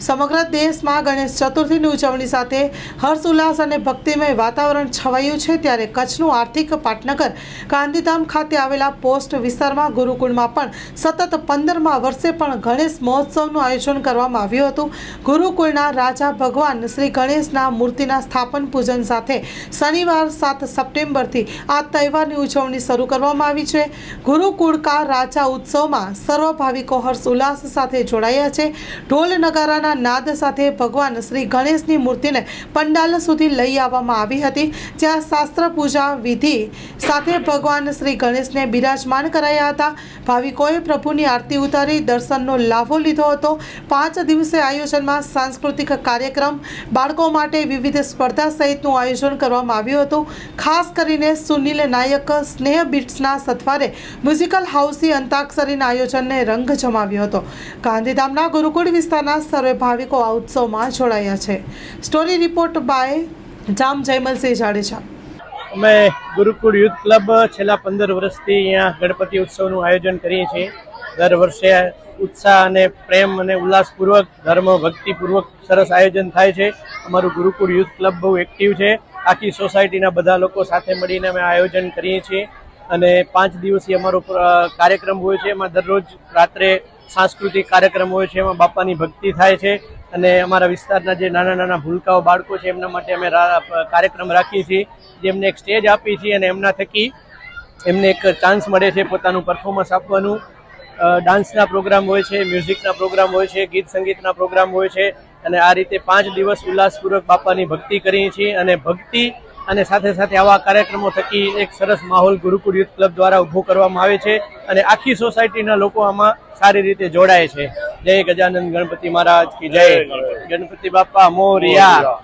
સમગ્ર દેશમાં ગણેશ ચતુર્થીની ઉજવણી સાથે હર્ષ ઉલ્લાસ અને ભક્તિમય વાતાવરણ છવાયું છે ત્યારે કચ્છનું આર્થિક પાટનગર ગાંધીધામ ખાતે આવેલા પોસ્ટ વિસ્તારમાં ગુરુકુળમાં પણ સતત પંદરમા વર્ષે પણ ગણેશ મહોત્સવનું આયોજન કરવામાં આવ્યું હતું. ગુરુકુળના રાજા ભગવાન શ્રી ગણેશના મૂર્તિના સ્થાપન પૂજન સાથે શનિવાર સાત સપ્ટેમ્બરથી આ તહેવારની ઉજવણી શરૂ કરવામાં આવી છે. ગુરુકુળ કા રાજા ઉત્સવમાં સર્વ ભાવિકો હર્ષ ઉલ્લાસ સાથે જોડાયા છે. ઢોલ નગારાના નાદ સાથે ભગવાન શ્રી ગણેશની મૂર્તિને પંડાલ સુધી લઈ આવવામાં આવી હતી, જ્યાં શાસ્ત્ર પૂજા વિધિ સાથે ભગવાન શ્રી ગણેશને બિરાજમાન કરાયા હતા. ભાવિકોએ પ્રભુની આરતી ઉતારી, દર્શનનો લાભો લીધો હતો. પાંચ દિવસે આયોજનમાં સાંસ્કૃતિક કાર્યક્રમ, બાળકો માટે વિવિધ સ્પર્ધા સહિતનું આયોજન કરવામાં આવ્યું હતું. ખાસ કરીને સુનિલ નાયક સ્નેહ બિટ્સના સથવારે મ્યુઝિકલ હાઉસી અંતાક્ષરીના આયોજનને રંગ જમાવ્યો હતો. ગાંધીધામના ગુરુકુળ વિસ્તારના સર્વે ભાવિકો આ ઉત્સવમાં જોડાયા છે. Story report by Jam Jaymalsinh Jadeja. અમે ગુરુકુળ યુથ ક્લબ છેલ્લા પંદર વર્ષથી અહીંયા ગણપતિ ઉત્સવનું આયોજન કરીએ છીએ. દર વર્ષે ઉત્સાહ અને પ્રેમ અને ઉલ્લાસપૂર્વક, ધર્મ, ભક્તિપૂર્વક સરસ આયોજન થાય છે. અમારું ગુરુકુળ યુથ ક્લબ બહુ એક્ટિવ છે. આખી સોસાયટીના બધા લોકો સાથે મળીને અમે આયોજન કરીએ છીએ. અને પાંચ દિવસીય અમારો કાર્યક્રમ હોય છે. એમાં દરરોજ રાત્રે સાંસ્કૃતિક કાર્યક્રમ હોય છે. એમાં બાપાની ભક્તિ થાય છે અને અમારા વિસ્તારના જે નાના નાના ભૂલકાઓ બાળકો છે, એમના માટે અમે કાર્યક્રમ રાખીએ છીએ. જેમને એક સ્ટેજ આપીએ છીએ અને એમના થકી એમને એક ચાન્સ મળે છે પોતાનું પરફોર્મન્સ આપવાનું. ડાન્સના પ્રોગ્રામ હોય છે મ્યુઝિકના પ્રોગ્રામ હોય છે, ગીત સંગીતના પ્રોગ્રામ હોય છે. અને આ રીતે પાંચ દિવસ ઉલ્લાસપૂર્વક બાપાની ભક્તિ કરીએ છીએ અને ભક્તિ અને સાથે સાથે આવા કાર્યક્રમો થકી એક સરસ માહોલ ગુરુકુળ યુથ ક્લબ દ્વારા ઊભો કરવામાં આવે છે અને આખી સોસાયટીના લોકો આમાં સારી રીતે જોડાય છે. જય ગજાનંદ ગણપતિ મહારાજ કી જય. ગણપતિ બાપા મોરિયા.